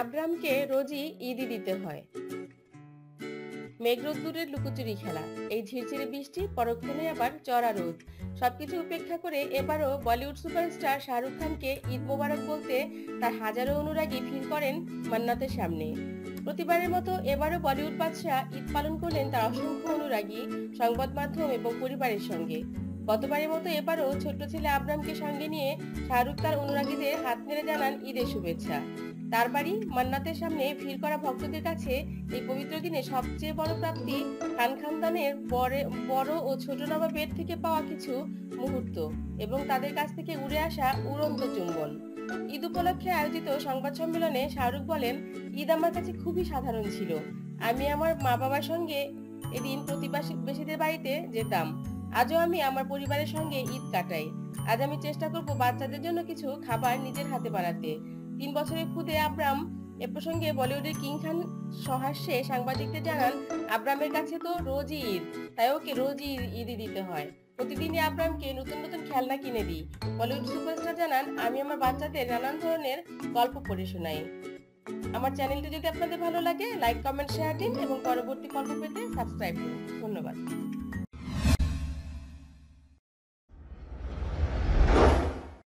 আব্রামকে রোজই ঈদই দিতে হয়। মেঘরোদ্দুরের লুকোচুরি খেলা, এই ঝিরঝিরে বৃষ্টি, পরক্ষণে আবার চড়া রোদ সবকিছু উপেক্ষা করে এবারও বলিউড সুপারস্টার শাহরুখ খানকে ঈদ মোবারক বলতে তার হাজারো অনুরাগী ভিড় করেন মান্নাতের সামনে। প্রতিবারের মতো এবারও বলিউড বাদশাহ ঈদ পালন করলেন তার অসংখ্য অনুরাগী সংবাদ মাধ্যম এবং পরিবারের সঙ্গে। গতবারের মতো এবারও ছোট্ট ছেলে আব্রামকে সঙ্গে নিয়ে শাহরুখ তার অনুরাগীদের হাত নেড়ে জানান ঈদের শুভেচ্ছা। তার বাড়ি মান্নাতের সামনে ভিড় করা ভক্তদের কাছে এই পবিত্র দিনে সবচেয়ে বড় প্রাপ্তি খান খানদানের বড় ও ছোট নবাবের থেকে পাওয়া কিছু মুহূর্ত এবং তাদের কাছ থেকে উড়ে আসা উড়ন্ত চুম্বন। ঈদ উপলক্ষে আয়োজিত সংবাদ সম্মেলনে শাহরুখ বলেন, ঈদ আমার কাছে খুবই সাধারণ ছিল। আমি আমার মা বাবার সঙ্গে এদিন প্রতিবেশীদের বাড়িতে যেতাম। আজও আমি আমার পরিবারের সঙ্গে ঈদ কাটাই। আজ আমি চেষ্টা করব বাচ্চাদের জন্য কিছু খাবার নিজের হাতে বানাতে। তিন বছরের খুদে আব্রাম এ প্রসঙ্গে বলিউডের কিং খান সহাস্যে সাংবাদিকদের জানান, আব্রামের কাছে তো রোজই ঈদ, তাই ওকে রোজই ঈদই দিতে হয়। প্রতিদিনই আব্রামকে নতুন নতুন খেলনা কিনে দিই। বলিউড সুপারস্টার জানান, আমি আমার বাচ্চাদের নানান ধরনের গল্প পড়ে শোনাই। আমার চ্যানেলটি যদি আপনাদের ভালো লাগে, লাইক, কমেন্ট, শেয়ার দিন এবং পরবর্তী গল্প পেতে সাবস্ক্রাইব করুন। ধন্যবাদ।